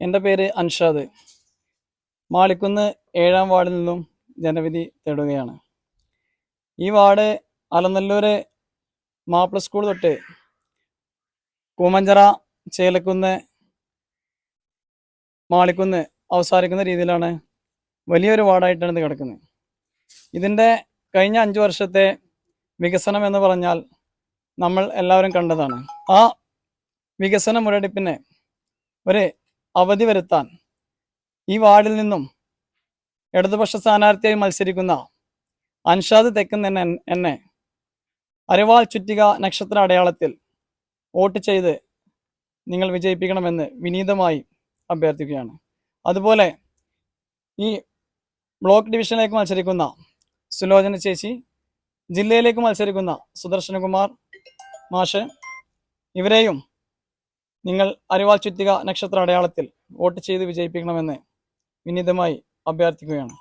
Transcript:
എന്റെ പേര് അൻഷാദ്. മാളിക്കുന്ന് ഏഴാം വാർഡിൽ നിന്നും ജനവിധി തേടുകയാണ്. ഈ വാർഡ് അലനല്ലൂര് മാപ്പിള സ്കൂൾ തൊട്ട് കൂമഞ്ചറ ചേലക്കുന്ന് മാളിക്കുന്ന് അവസാനിക്കുന്ന രീതിയിലാണ് വലിയൊരു വാർഡായിട്ടാണ് ഇത് കിടക്കുന്നത്. ഇതിന്റെ കഴിഞ്ഞ അഞ്ച് വർഷത്തെ വികസനം എന്ന് പറഞ്ഞാൽ നമ്മൾ എല്ലാവരും കണ്ടതാണ്. ആ വികസന മുരടിപ്പിനെ ഒരു അവധി വരുത്താൻ. ഈ വാർഡിൽ നിന്നും ഇടതുപക്ഷ സ്ഥാനാർത്ഥിയായി മത്സരിക്കുന്ന അൻഷാദ് തെക്കൻ തന്നെ എന്നെ അരവാൾ ചുറ്റിക നക്ഷത്ര അടയാളത്തിൽ വോട്ട് ചെയ്ത് നിങ്ങൾ വിജയിപ്പിക്കണമെന്ന് വിനീതമായി അഭ്യർത്ഥിക്കുകയാണ്. അതുപോലെ ഈ ബ്ലോക്ക് ഡിവിഷനിലേക്ക് മത്സരിക്കുന്ന സുലോചന ചേച്ചി ജില്ലയിലേക്ക് മത്സരിക്കുന്ന സുദർശനകുമാർ മാഷ് ഇവരെയും നിങ്ങൾ അരിവാൾ ചുറ്റിക നക്ഷത്ര അടയാളത്തിൽ വോട്ട് ചെയ്ത് വിജയിപ്പിക്കണമെന്ന് വിനീതമായി അഭ്യർത്ഥിക്കുകയാണ്.